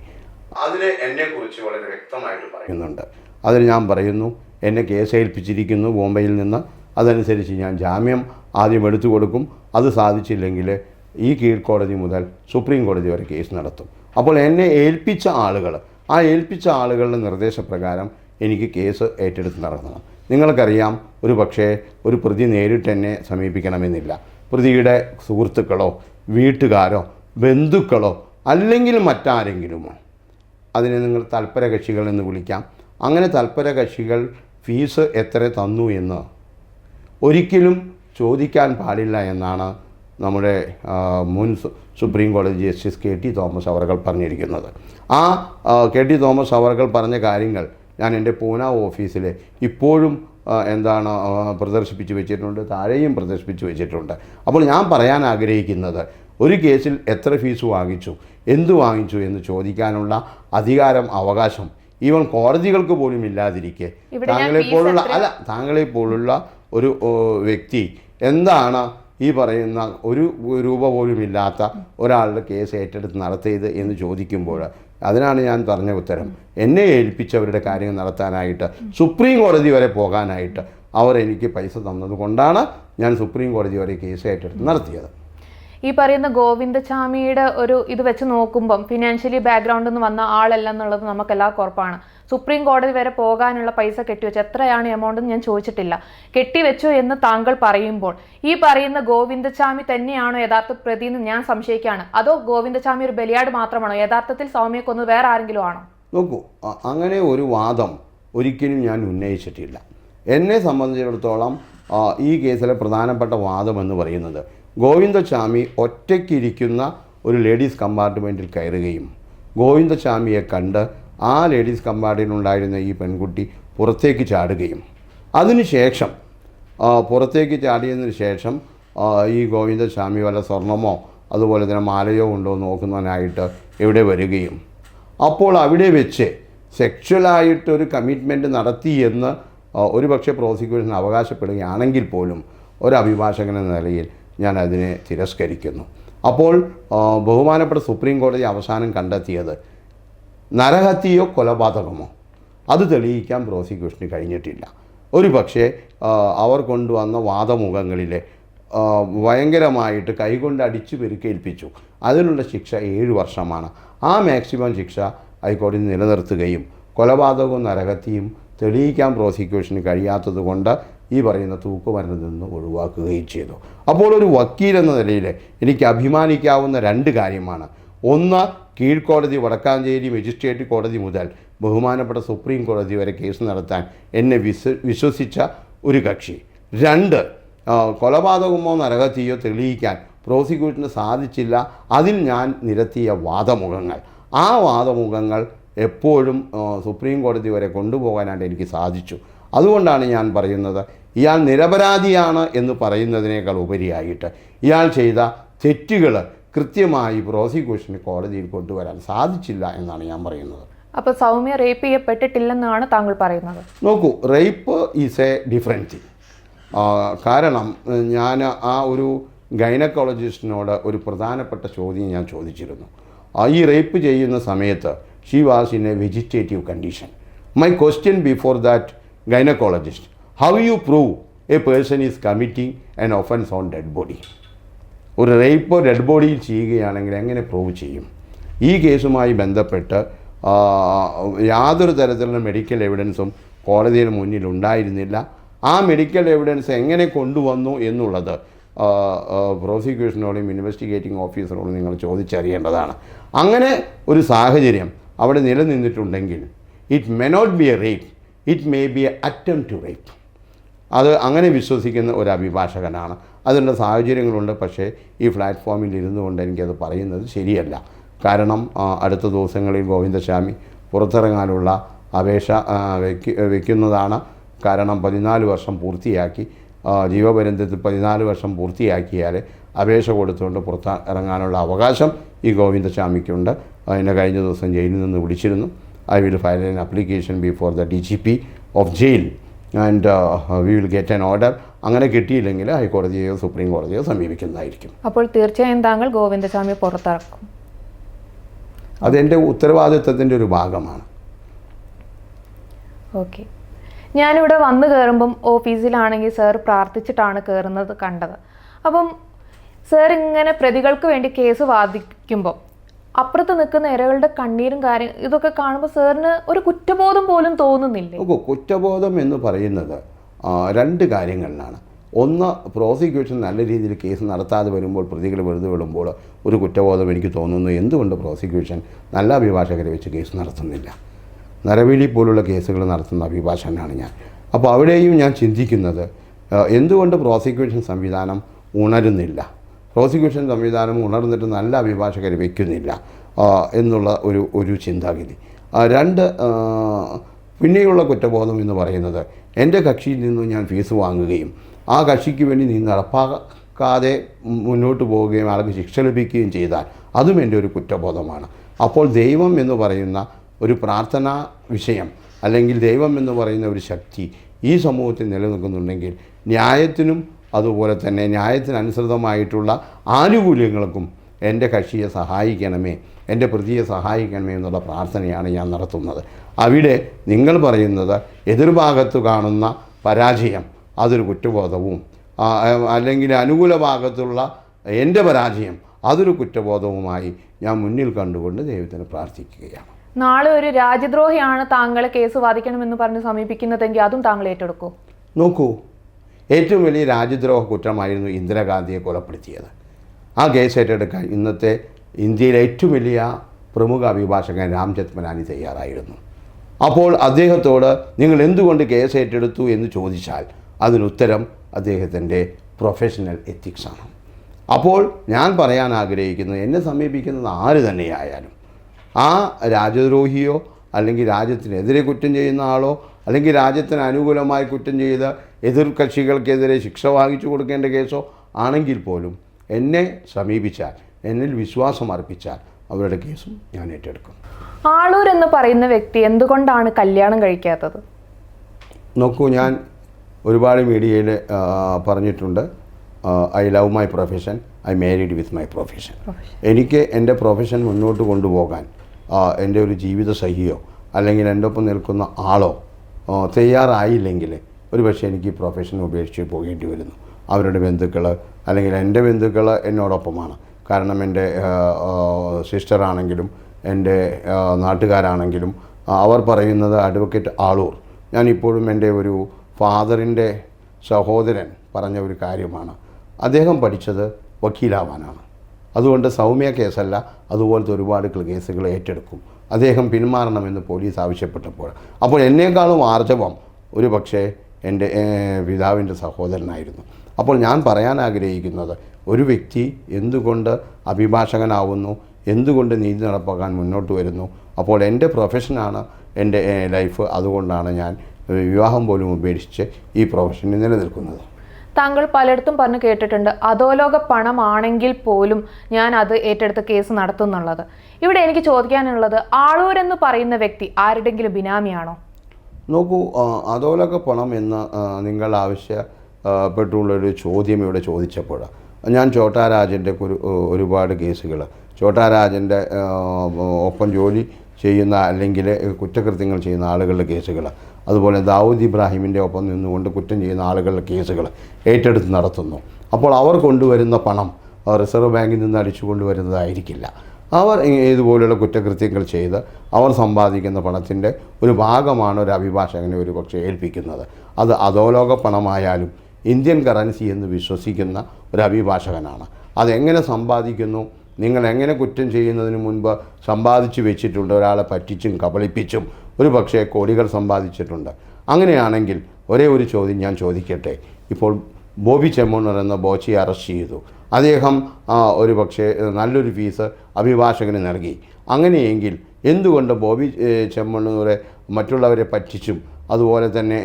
അതിന് എന്നെക്കുറിച്ച് വളരെ വ്യക്തമായിട്ട് പറയുന്നുണ്ട്. അതിന് ഞാൻ പറയുന്നു എന്നെ കേസ് ഏൽപ്പിച്ചിരിക്കുന്നു ബോംബെയിൽ നിന്ന്. അതനുസരിച്ച് ഞാൻ ജാമ്യം ആദ്യം എടുത്തു കൊടുക്കും. അത് സാധിച്ചില്ലെങ്കിൽ ഈ കീഴ്ക്കോടതി മുതൽ സുപ്രീം കോടതി വരെ കേസ് നടത്തും. അപ്പോൾ എന്നെ ഏൽപ്പിച്ച ആളുകൾ ആ ഏൽപ്പിച്ച ആളുകളുടെ നിർദ്ദേശപ്രകാരം എനിക്ക് കേസ് ഏറ്റെടുത്ത് നടത്തണം നിങ്ങൾക്കറിയാം ഒരു പക്ഷേ ഒരു പ്രതി നേരിട്ട് എന്നെ സമീപിക്കണമെന്നില്ല. പ്രതിയുടെ സുഹൃത്തുക്കളോ വീട്ടുകാരോ ബന്ധുക്കളോ അല്ലെങ്കിൽ മറ്റാരെങ്കിലുമോ. അതിനെ നിങ്ങൾ തൽപര കക്ഷികൾ എന്ന് വിളിക്കാം. അങ്ങനെ തൽപര കക്ഷികൾ ഫീസ് എത്ര തന്നു എന്ന് ഒരിക്കലും ചോദിക്കാൻ പാടില്ല എന്നാണ് നമ്മുടെ മുൻ സുപ്രീം കോടതി ജസ്റ്റിസ് കെ ടി തോമസ് അവർകൾ പറഞ്ഞിരിക്കുന്നത്. ആ, കെ ടി തോമസ് അവർകൾ പറഞ്ഞ കാര്യങ്ങൾ ഞാൻ എന്റെ പൂന ഓഫീസിൽ ഇപ്പോഴും എന്താണ് പ്രദർശിപ്പിച്ച് വെച്ചിട്ടുണ്ട് താഴെയും പ്രദർശിപ്പിച്ച് വെച്ചിട്ടുണ്ട്. അപ്പോൾ ഞാൻ പറയാൻ ആഗ്രഹിക്കുന്നത് ഒരു കേസിൽ എത്ര ഫീസ് വാങ്ങിച്ചു എന്ത് വാങ്ങിച്ചു എന്ന് ചോദിക്കാനുള്ള അധികാരം അവകാശം ഈവൻ കോടതികൾക്ക് പോലും ഇല്ലാതിരിക്കെ. താങ്കളെ പോലുള്ള അല്ല താങ്കളെ പോലുള്ള ഒരു വ്യക്തി എന്താണ് ഈ പറയുന്ന ഒരു രൂപ പോലും ഇല്ലാത്ത ഒരാളുടെ കേസ് ഏറ്റെടുത്ത് നടത്തിയത് എന്ന് ചോദിക്കുമ്പോൾ അതിനാണ് ഞാൻ പറഞ്ഞ ഉത്തരം. എന്നെ ഏൽപ്പിച്ചവരുടെ കാര്യം നടത്താനായിട്ട് സുപ്രീം കോടതി വരെ പോകാനായിട്ട് അവർ എനിക്ക് പൈസ തന്നതുകൊണ്ടാണ് ഞാൻ സുപ്രീം കോടതി വരെ കേസ് ഏറ്റെടുത്ത് നടത്തിയത്. ഈ പറയുന്ന ഗോവിന്ദചാമിയുടെ ഒരു ഇത് വെച്ച് നോക്കുമ്പം ഫിനാൻഷ്യലി ബാക്ക്ഗ്രൗണ്ടിൽ നിന്ന് വന്ന ആളല്ല എന്നുള്ളത് നമുക്ക് ഉറപ്പാണ്. സുപ്രീം കോടതി വരെ പോകാനുള്ള പൈസ കെട്ടിവെച്ചു. എത്രയാണ് എമൗണ്ട് എന്ന് ഞാൻ ചോദിച്ചിട്ടില്ല. കെട്ടിവെച്ചു എന്ന് താങ്കൾ പറയുമ്പോൾ ഈ പറയുന്ന ഗോവിന്ദചാമി തന്നെയാണോ യഥാർത്ഥ പ്രതി എന്ന് ഞാൻ സംശയിക്കുകയാണ്. അതോ ഗോവിന്ദചാമി ഒരു ബലിയാട് മാത്രമാണോ? യഥാർത്ഥത്തിൽ സൗമ്യ കൊന്നത് വേറെ ആരെങ്കിലും ആണോ? നോക്കൂ അങ്ങനെ ഒരു വാദം ഒരിക്കലും ഞാൻ ഉന്നയിച്ചിട്ടില്ല. എന്നെ സംബന്ധിച്ചിടത്തോളം ഈ കേസിലെ പ്രധാനപ്പെട്ട വാദം എന്ന് പറയുന്നത് ഗോവിന്ദസ്വാമി ഒറ്റയ്ക്കിരിക്കുന്ന ഒരു ലേഡീസ് കമ്പാർട്ട്മെന്റിൽ കയറുകയും ഗോവിന്ദസ്വാമിയെ കണ്ട് ആ ലേഡീസ് കമ്പാർട്ട്മെന്റിലുണ്ടായിരുന്ന ഈ പെൺകുട്ടി പുറത്തേക്ക് ചാടുകയും അതിനുശേഷം പുറത്തേക്ക് ചാടിയതിനു ശേഷം ഈ ഗോവിന്ദസ്വാമി വല്ല സ്വർണമോ അതുപോലെ തന്നെ മാലയോ ഉണ്ടോ നോക്കുന്നതിനായിട്ട് ഇവിടെ വരികയും. അപ്പോൾ അവിടെ വെച്ച് സെക്ഷലായിട്ടൊരു കമ്മിറ്റ്മെന്റ് നടത്തി എന്ന് ഒരു പക്ഷേ പ്രോസിക്യൂഷൻ അവകാശപ്പെടുകയാണെങ്കിൽ പോലും ഒരു എന്ന നിലയിൽ ഞാൻ അതിനെ തിരസ്കരിക്കുന്നു. അപ്പോൾ ബഹുമാനപ്പെട്ട സുപ്രീം കോടതി അവസാനം കണ്ടെത്തിയത് നരഹത്യയോ കൊലപാതകമോ? അത് തെളിയിക്കാൻ പ്രോസിക്യൂഷന് കഴിഞ്ഞിട്ടില്ല. ഒരു പക്ഷേ അവർ കൊണ്ടുവന്ന വാദമുഖങ്ങളിൽ ഭയങ്കരമായിട്ട് കൈകൊണ്ട് അടിച്ചു പെരുക്കേൽപ്പിച്ചു. അതിനുള്ള ശിക്ഷ ഏഴ് വർഷമാണ്. ആ മാക്സിമം ശിക്ഷ ഹൈക്കോടതി നിലനിർത്തുകയും കൊലപാതകവും നരഹത്യയും തെളിയിക്കാൻ പ്രോസിക്യൂഷന് കഴിയാത്തതുകൊണ്ട് ഈ പറയുന്ന തൂക്കുമരുന്നിൽ നിന്ന് ഒഴിവാക്കുകയും ചെയ്തു. അപ്പോൾ ഒരു വക്കീൽ എന്ന നിലയിൽ എനിക്ക് അഭിമാനിക്കാവുന്ന രണ്ട് കാര്യമാണ്. ഒന്ന് കീഴ്ക്കോടതി വടക്കാഞ്ചേരി മജിസ്ട്രേറ്റ് കോടതി മുതൽ ബഹുമാനപ്പെട്ട സുപ്രീം കോടതി വരെ കേസ് നടത്താൻ എന്നെ വിശ്വ വിശ്വസിച്ച ഒരു കക്ഷി. രണ്ട് കൊലപാതകമോ നരഹത്യയോ തെളിയിക്കാൻ പ്രോസിക്യൂഷന് സാധിച്ചില്ല. അതിൽ ഞാൻ നിരത്തിയ വാദമുഖങ്ങൾ. ആ വാദമുഖങ്ങൾ എപ്പോഴും സുപ്രീം കോടതി വരെ കൊണ്ടുപോകാനായിട്ട് എനിക്ക് സാധിച്ചു. അതുകൊണ്ടാണ് ഞാൻ പറയുന്നത് ഇയാൾ നിരപരാധിയാണ് എന്ന് പറയുന്നതിനേക്കാൾ ഉപരിയായിട്ട് ഇയാൾ ചെയ്ത തെറ്റുകൾ കൃത്യമായി പ്രോസിക്യൂഷന് കോടതിയിൽ കൊണ്ടുവരാൻ സാധിച്ചില്ല എന്നാണ് ഞാൻ പറയുന്നത്. അപ്പോൾ സൗമ്യ റേപ്പ് ചെയ്യപ്പെട്ടിട്ടില്ലെന്നാണ് താങ്കൾ പറയുന്നത്? നോക്കൂ rape is a different thing കാരണം ഞാൻ ആ ഒരു ഗൈനക്കോളജിസ്റ്റിനോട് ഒരു പ്രധാനപ്പെട്ട ചോദ്യം ഞാൻ ചോദിച്ചിരുന്നു. ഈ റേപ്പ് ചെയ്യുന്ന സമയത്ത് she was in a vegetative condition my question before that gynaecologist how you prove a person is committing an offence on dead body ഒരു റേപ്പ് ഡെഡ് ബോഡിയിൽ ചെയ്യുകയാണെങ്കിൽ എങ്ങനെ പ്രൂവ് ചെയ്യും? ഈ കേസുമായി ബന്ധപ്പെട്ട് യാതൊരു തരത്തിലുള്ള മെഡിക്കൽ എവിഡൻസും കോടതിയുടെ മുന്നിൽ ഉണ്ടായിരുന്നില്ല. ആ മെഡിക്കൽ എവിഡൻസ് എങ്ങനെ കൊണ്ടുവന്നു എന്നുള്ളത് പ്രോസിക്യൂഷനോടും ഇൻവെസ്റ്റിഗേറ്റിംഗ് ഓഫീസറോടും നിങ്ങൾ ചോദിച്ചറിയേണ്ടതാണ്. അങ്ങനെ ഒരു സാഹചര്യം അവിടെ നിലനിന്നിട്ടുണ്ടെങ്കിൽ it may not be a rape it may be a attempt to rape അത് അങ്ങനെ വിശ്വസിക്കുന്ന ഒരു അഭിഭാഷകനാണ്. അതിനുള്ള സാഹചര്യങ്ങളുണ്ട്. പക്ഷേ ഈ പ്ലാറ്റ്ഫോമിൽ ഇരുന്നു കൊണ്ട് എനിക്കത് പറയുന്നത് ശരിയല്ല. കാരണം അടുത്ത ദിവസങ്ങളിൽ ഗോവിന്ദസ്വാമി പുറത്തിറങ്ങാനുള്ള അപേക്ഷ വയ്ക്കുന്നതാണ് കാരണം പതിനാല് വർഷം പൂർത്തിയാക്കി ജീവപര്യന്തത്തിൽ പതിനാല് വർഷം പൂർത്തിയാക്കിയാൽ അപേക്ഷ കൊടുത്തുകൊണ്ട് പുറത്ത് ഇറങ്ങാനുള്ള അവകാശം ഈ ഗോവിന്ദസ്വാമിക്കുണ്ട്. അതിനെ കഴിഞ്ഞ ദിവസം ജയിലിൽ നിന്ന് വിളിച്ചിരുന്നു. I will file an application before the D G P of jail. And we will get an order. അങ്ങനെ കിട്ടിയില്ലെങ്കിൽ ഹൈക്കോടതിയെയോ സുപ്രീം കോടതിയോ സമീപിക്കുന്നതായിരിക്കും. അപ്പോൾ തീർച്ചയായും താങ്കൾ ഗോവിന്ദസ്വാമിയെ പുറത്തിറക്കും. അതെന്റെ ഉത്തരവാദിത്വത്തിന്റെ ഒരു ഭാഗമാണ്. ഓക്കെ. ഞാനിവിടെ വന്ന് കയറുമ്പം ഓഫീസിലാണെങ്കിൽ സർ പ്രാർത്ഥിച്ചിട്ടാണ് കയറുന്നത് കണ്ടത്. അപ്പം സർ ഇങ്ങനെ പ്രതികൾക്ക് വേണ്ടി കേസ് വാദിക്കുമ്പോൾ അപ്പുറത്ത് നിൽക്കുന്ന ഇരകളുടെ കണ്ണീരും കാര്യം ഇതൊക്കെ കാണുമ്പോൾ സാറിന് ഒരു കുറ്റബോധം പോലും തോന്നുന്നില്ല? കുറ്റബോധം എന്ന് പറയുന്നത് രണ്ട് കാര്യങ്ങളിലാണ്. ഒന്ന് പ്രോസിക്യൂഷൻ നല്ല രീതിയിൽ കേസ് നടത്താതെ വരുമ്പോൾ പ്രതികൾ വെറുതെ വിടുമ്പോൾ ഒരു കുറ്റബോധം എനിക്ക് തോന്നുന്നു. എന്തുകൊണ്ട് പ്രോസിക്യൂഷൻ നല്ല അഭിഭാഷകരെ വെച്ച് കേസ് നടത്തുന്നില്ല? നരവേലി പോലുള്ള കേസുകൾ നടത്തുന്ന അഭിഭാഷകനാണ് ഞാൻ. അപ്പോൾ അവിടെയും ഞാൻ ചിന്തിക്കുന്നത് എന്തുകൊണ്ട് പ്രോസിക്യൂഷൻ സംവിധാനം ഉണരുന്നില്ല? പ്രോസിക്യൂഷൻ സംവിധാനം ഉണർന്നിട്ട് നല്ല അഭിഭാഷകരെ വയ്ക്കുന്നില്ല എന്നുള്ള ഒരു ഒരു ചിന്താഗതി. രണ്ട് പിന്നെയുള്ള കുറ്റബോധം എന്ന് പറയുന്നത് എന്റെ കക്ഷിയിൽ നിന്നും ഞാൻ ഫീസ് വാങ്ങുകയും ആ കക്ഷിക്ക് വേണ്ടി നീ നടപ്പാക്കാതെ മുന്നോട്ട് പോവുകയും ആൾക്ക് ശിക്ഷ ലഭിക്കുകയും ചെയ്താൽ അതും എന്റെ ഒരു കുറ്റബോധമാണ്. അപ്പോൾ ദൈവം എന്ന് പറയുന്ന ഒരു പ്രാർത്ഥനാ വിഷയം അല്ലെങ്കിൽ ദൈവം എന്ന് പറയുന്ന ഒരു ശക്തി ഈ സമൂഹത്തിൽ നിലനിൽക്കുന്നുണ്ടെങ്കിൽ ന്യായത്തിനും അതുപോലെ തന്നെ ന്യായത്തിനനുസൃതമായിട്ടുള്ള ആനുകൂല്യങ്ങൾക്കും എന്റെ കക്ഷിയെ സഹായിക്കണമേ എന്റെ പ്രതിയെ സഹായിക്കണമേ എന്നുള്ള പ്രാർത്ഥനയാണ് ഞാൻ നടത്തുന്നത്. അവിടെ നിങ്ങൾ പറയുന്നത് എതിർഭാഗത്ത് കാണുന്ന പരാജയം അതൊരു കുറ്റബോധവും. അല്ലെങ്കിൽ അനുകൂല ഭാഗത്തുള്ള എന്റെ പരാജയം അതൊരു കുറ്റബോധവുമായി ഞാൻ മുന്നിൽ കണ്ടുകൊണ്ട് ദൈവത്തിന് പ്രാർത്ഥിക്കുകയാണ്. നാളെ ഒരു രാജ്യദ്രോഹിയാണ് താങ്കളെ കേസ് വാദിക്കണമെന്ന് പറഞ്ഞ് സമീപിക്കുന്നതെങ്കിൽ അതും താങ്കൾ ഏറ്റെടുക്കൂ. നോക്കൂ ഏറ്റവും വലിയ രാജ്യദ്രോഹ കുറ്റമായിരുന്നു ഇന്ദിരാഗാന്ധിയെ കൊലപ്പെടുത്തിയത്. ആ കേസ് ഏറ്റെടുക്കാൻ ഇന്നത്തെ ഇന്ത്യയിലെ ഏറ്റവും വലിയ പ്രമുഖ അഭിഭാഷകൻ രാം ജത്മലാനി തയ്യാറായിരുന്നു. അപ്പോൾ അദ്ദേഹത്തോട് നിങ്ങൾ എന്തുകൊണ്ട് കേസ് ഏറ്റെടുത്തു? എന്ന് ചോദിച്ചാൽ അതിനുത്തരം അദ്ദേഹത്തിന്റെ പ്രൊഫഷണൽ എത്തിക്സാണ് അപ്പോൾ ഞാൻ പറയാൻ ആഗ്രഹിക്കുന്നത് എന്നെ സമീപിക്കുന്നത് ആര് തന്നെയായാലും ആ രാജ്യദ്രോഹിയോ അല്ലെങ്കിൽ രാജ്യത്തിനെതിരെ കുറ്റം ചെയ്യുന്ന ആളോ അല്ലെങ്കിൽ രാജ്യത്തിന് അനുകൂലമായി കുറ്റം ചെയ്ത് എതിർ കക്ഷികൾക്കെതിരെ ശിക്ഷ വാങ്ങിച്ചു കൊടുക്കേണ്ട കേസോ ആണെങ്കിൽ പോലും എന്നെ സമീപിച്ചാൽ എന്നിൽ വിശ്വാസം അർപ്പിച്ചാൽ അവരുടെ കേസും ഞാൻ ഏറ്റെടുക്കും. ആളൂർ എന്ന് പറയുന്ന വ്യക്തി എന്തുകൊണ്ടാണ് കല്യാണം കഴിക്കാത്തത്? നോക്കൂ ഞാൻ ഒരുപാട് മീഡിയയിൽ പറഞ്ഞിട്ടുണ്ട്. I love my profession I married with my profession. എനിക്ക് എന്റെ പ്രൊഫഷൻ മുന്നോട്ട് കൊണ്ടുപോകാൻ എന്റെ ഒരു ജീവിത സഹിയോ അല്ലെങ്കിൽ എന്റെ ഒപ്പം നിൽക്കുന്ന ആളോ തയ്യാറായില്ലെങ്കിൽ ഒരു പക്ഷേ എനിക്ക് ഈ പ്രൊഫഷൻ ഉപേക്ഷിച്ച് പോകേണ്ടി വരുന്നു. അവരുടെ ബന്ധുക്കൾ അല്ലെങ്കിൽ എന്റെ ബന്ധുക്കൾ എന്നോടൊപ്പമാണ്. കാരണം എന്റെ സിസ്റ്ററാണെങ്കിലും എന്റെ നാട്ടുകാരാണെങ്കിലും അവർ പറയുന്നത് അഡ്വക്കേറ്റ് ആളൂർ. ഞാനിപ്പോഴും എന്റെ ഒരു ഫാദറിന്റെ സഹോദരൻ പറഞ്ഞ ഒരു കാര്യമാണ്. അദ്ദേഹം പഠിച്ചത് വക്കീലാവാനാണ്. അതുകൊണ്ട് സൗമ്യ കേസല്ല അതുപോലത്തെ ഒരുപാട് കേസുകൾ ഏറ്റെടുക്കും. അദ്ദേഹം പിന്മാറണമെന്ന് പോലീസ് ആവശ്യപ്പെട്ടപ്പോൾ. അപ്പോൾ എന്നേക്കാളും ആർജവം ഒരു പക്ഷേ എന്റെ പിതാവിന്റെ സഹോദരനായിരുന്നു. അപ്പോൾ ഞാൻ പറയാൻ ആഗ്രഹിക്കുന്നത് ഒരു വ്യക്തി എന്തുകൊണ്ട് അഭിഭാഷകനാവുന്നു? എന്തുകൊണ്ട് നീതി നടപ്പാക്കാൻ മുന്നോട്ട് വരുന്നു? അപ്പോൾ എന്റെ പ്രൊഫഷനാണ് എന്റെ ലൈഫ് അതുകൊണ്ടാണ് ഞാൻ വിവാഹം പോലും ഉപേക്ഷിച്ച് ഈ പ്രൊഫഷനിൽ നിലനിൽക്കുന്നത്. താങ്കൾ പലയിടത്തും പറഞ്ഞു കേട്ടിട്ടുണ്ട് അധോലോക പണമാണെങ്കിൽ പോലും ഞാൻ അത് ഏറ്റെടുത്ത് കേസ് നടത്തുന്നുള്ളത്. ഇവിടെ എനിക്ക് ചോദിക്കാനുള്ളത് ആളൂർ എന്ന് പറയുന്ന വ്യക്തി ആരുടെങ്കിലും ബിനാമിയാണോ? നോക്കൂ അധോലോക പണം എന്ന് നിങ്ങൾ ആവശ്യപ്പെട്ടുള്ളൊരു ചോദ്യം ഇവിടെ ചോദിച്ചപ്പോൾ ഞാൻ ചോട്ടാരാജന്റെ ഒരു ഒരുപാട് കേസുകൾ ചോട്ടാരാജന്റെ ഒപ്പം ജോലി ചെയ്യുന്ന അല്ലെങ്കിൽ കുറ്റകൃത്യങ്ങൾ ചെയ്യുന്ന ആളുകളുടെ കേസുകൾ അതുപോലെ ദാവൂദ് ഇബ്രാഹിമിന്റെ ഒപ്പം നിന്നുകൊണ്ട് കുറ്റം ചെയ്യുന്ന ആളുകളുടെ കേസുകൾ ഏറ്റെടുത്ത് നടത്തുന്നു. അപ്പോൾ അവർ കൊണ്ടുവരുന്ന പണം റിസർവ് ബാങ്കിൽ നിന്ന് അടിച്ചു കൊണ്ടുവരുന്നതായിരിക്കില്ല അവർ ഇതുപോലെയുള്ള കുറ്റകൃത്യങ്ങൾ ചെയ്ത് അവർ സമ്പാദിക്കുന്ന പണത്തിന്റെ ഒരു ഭാഗമാണ് ഒരു അഭിഭാഷകനെ ഒരു പക്ഷേ ഏൽപ്പിക്കുന്നത്. അത് അധോലോക പണമായാലും ഇന്ത്യൻ കറൻസി എന്ന് വിശ്വസിക്കുന്ന ഒരു അഭിഭാഷകനാണ്. അതെങ്ങനെ സമ്പാദിക്കുന്നു? നിങ്ങൾ എങ്ങനെ കുറ്റം ചെയ്യുന്നതിന് മുൻപ് സമ്പാദിച്ചു വെച്ചിട്ടുണ്ട് ഒരാളെ പറ്റിച്ചും കബളിപ്പിച്ചും ഒരു പക്ഷേ കോടികൾ സമ്പാദിച്ചിട്ടുണ്ട്. അങ്ങനെയാണെങ്കിൽ ഒരേ ഒരു ചോദ്യം ഞാൻ ചോദിക്കട്ടെ. ഇപ്പോൾ ബോബി ചെമ്മണ്ണർ എന്ന ബോച്ചി അറസ്റ്റ് ചെയ്തു. അദ്ദേഹം ഒരു പക്ഷേ നല്ലൊരു ഫീസ് അഭിഭാഷകന് നൽകി. അങ്ങനെയെങ്കിൽ എന്തുകൊണ്ട് ബോബി ചെമ്മണ്ണൂരെ മറ്റുള്ളവരെ പറ്റിച്ചും അതുപോലെ തന്നെ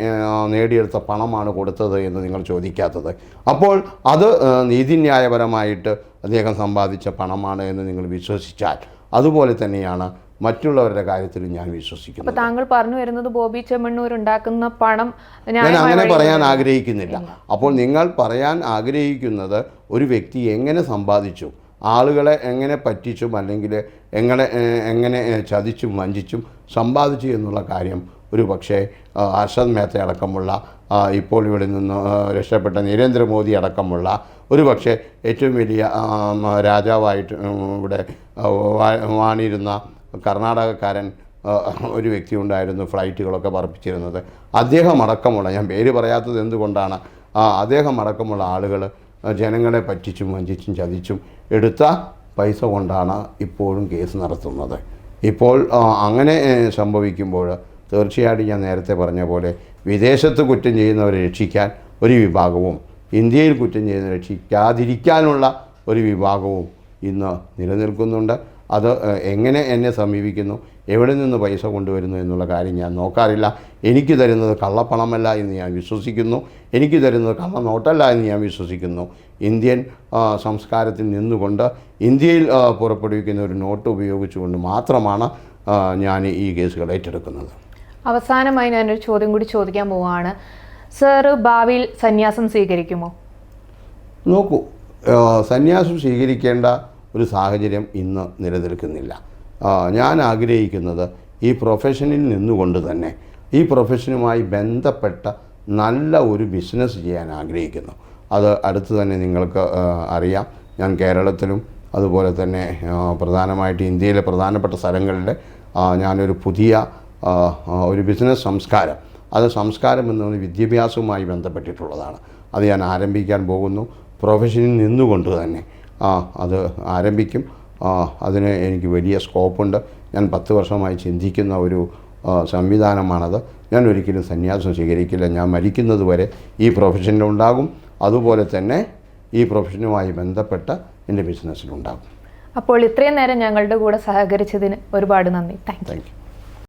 നേടിയെടുത്ത പണമാണ് കൊടുത്തത് എന്ന് നിങ്ങൾ ചോദിക്കാത്തത്. അപ്പോൾ അത് നീതിന്യായപരമായിട്ട് അദ്ദേഹം സമ്പാദിച്ച പണമാണ് എന്ന് നിങ്ങൾ വിശ്വസിച്ചാൽ അതുപോലെ തന്നെയാണ് മറ്റുള്ളവരുടെ കാര്യത്തിലും ഞാൻ വിശ്വസിക്കുന്നു അപ്പോൾ താങ്കൾ പറഞ്ഞു വരുന്നത് ബോബി ചെമ്മണ്ണൂർ ഉണ്ടാക്കുന്ന പണം ഞാൻ അങ്ങനെ പറയാൻ ആഗ്രഹിക്കുന്നില്ല. അപ്പോൾ നിങ്ങൾ പറയാൻ ആഗ്രഹിക്കുന്നത് ഒരു വ്യക്തി എങ്ങനെ സമ്പാദിച്ചു ആളുകളെ എങ്ങനെ പറ്റിച്ചും അല്ലെങ്കിൽ എങ്ങനെ എങ്ങനെ ചതിച്ചും വഞ്ചിച്ചും സമ്പാദിച്ചു എന്നുള്ള കാര്യം ഒരു പക്ഷേ അർഷദ് മേത്ത അടക്കമുള്ള ഇപ്പോൾ ഇവിടെ നിന്ന് രക്ഷപ്പെട്ട നരേന്ദ്രമോദി അടക്കമുള്ള ഒരു പക്ഷേ ഏറ്റവും വലിയ രാജാവായിട്ട് ഇവിടെ വാണിരുന്ന കർണാടകക്കാരൻ ഒരു വ്യക്തി ഉണ്ടായിരുന്നു ഫ്ലൈറ്റുകളൊക്കെ പറപ്പിച്ചിരുന്നത്. അദ്ദേഹം അടക്കമുള്ള ഞാൻ പേര് പറയാത്തത് എന്തുകൊണ്ടാണ് അദ്ദേഹം അടക്കമുള്ള ആളുകൾ ജനങ്ങളെ പറ്റിച്ചും വഞ്ചിച്ചും ചതിച്ചും എടുത്ത പൈസ കൊണ്ടാണ് ഇപ്പോഴും കേസ് നടത്തുന്നത്. ഇപ്പോൾ അങ്ങനെ സംഭവിക്കുമ്പോൾ തീർച്ചയായിട്ടും ഞാൻ നേരത്തെ പറഞ്ഞ പോലെ വിദേശത്ത് കുറ്റം ചെയ്യുന്നവരെ രക്ഷിക്കാൻ ഒരു വിഭാഗവും ഇന്ത്യയിൽ കുറ്റം ചെയ്യുന്ന രക്ഷിക്കാതിരിക്കാനുള്ള ഒരു വിഭാഗവും ഇന്ന് നിലനിൽക്കുന്നുണ്ട്. അത് എങ്ങനെ എന്നെ സമീപിക്കുന്നു എവിടെ നിന്ന് പൈസ കൊണ്ടുവരുന്നു എന്നുള്ള കാര്യം ഞാൻ നോക്കാറില്ല. എനിക്ക് തരുന്നത് കള്ളപ്പണമല്ല എന്ന് ഞാൻ വിശ്വസിക്കുന്നു. എനിക്ക് തരുന്നത് കള്ളനോട്ടല്ല എന്ന് ഞാൻ വിശ്വസിക്കുന്നു. ഇന്ത്യൻ സംസ്കാരത്തിൽ നിന്നുകൊണ്ട് ഇന്ത്യയിൽ പുറപ്പെടുവിക്കുന്ന ഒരു നോട്ട് ഉപയോഗിച്ചുകൊണ്ട് മാത്രമാണ് ഞാൻ ഈ കേസുകൾ ഏറ്റെടുക്കുന്നത്. അവസാനമായി ഞാനൊരു ചോദ്യം കൂടി ചോദിക്കാൻ പോവുകയാണ് സർ ഭാവിയിൽ സന്യാസം സ്വീകരിക്കുമോ? നോക്കൂ സന്യാസം സ്വീകരിക്കേണ്ട ഒരു സാഹചര്യം ഇന്ന് നിലനിൽക്കുന്നില്ല. ഞാൻ ആഗ്രഹിക്കുന്നത് ഈ പ്രൊഫഷനിൽ നിന്നുകൊണ്ട് തന്നെ ഈ പ്രൊഫഷനുമായി ബന്ധപ്പെട്ട നല്ല ഒരു ബിസിനസ് ചെയ്യാൻ ആഗ്രഹിക്കുന്നു. അത് അടുത്ത് തന്നെ നിങ്ങൾക്ക് അറിയാം. ഞാൻ കേരളത്തിലും അതുപോലെ തന്നെ പ്രധാനമായിട്ട് ഇന്ത്യയിലെ പ്രധാനപ്പെട്ട സ്ഥലങ്ങളിൽ ഞാനൊരു പുതിയ ഒരു ബിസിനസ് സംസ്കാരം. അത് സംസ്കാരം എന്നത് വിദ്യാഭ്യാസവുമായി ബന്ധപ്പെട്ടിട്ടുള്ളതാണ്. അത് ഞാൻ ആരംഭിക്കാൻ പോകുന്നു. പ്രൊഫഷനിൽ നിന്നുകൊണ്ട് തന്നെ ആ അത് ആരംഭിക്കും. അതിന് എനിക്ക് വലിയ സ്കോപ്പുണ്ട്. ഞാൻ പത്ത് വർഷമായി ചിന്തിക്കുന്ന ഒരു സംവിധാനമാണത്. ഞാൻ ഒരിക്കലും സന്യാസം സ്വീകരിക്കില്ല. ഞാൻ മരിക്കുന്നത് വരെ ഈ പ്രൊഫഷനിലുണ്ടാകും അതുപോലെ തന്നെ ഈ പ്രൊഫഷനുമായി ബന്ധപ്പെട്ട എന്റെ ബിസിനസ്സിലുണ്ടാകും അപ്പോൾ ഇത്രയും നേരം ഞങ്ങളുടെ കൂടെ സഹകരിച്ചതിന് ഒരുപാട് നന്ദി. Thank you.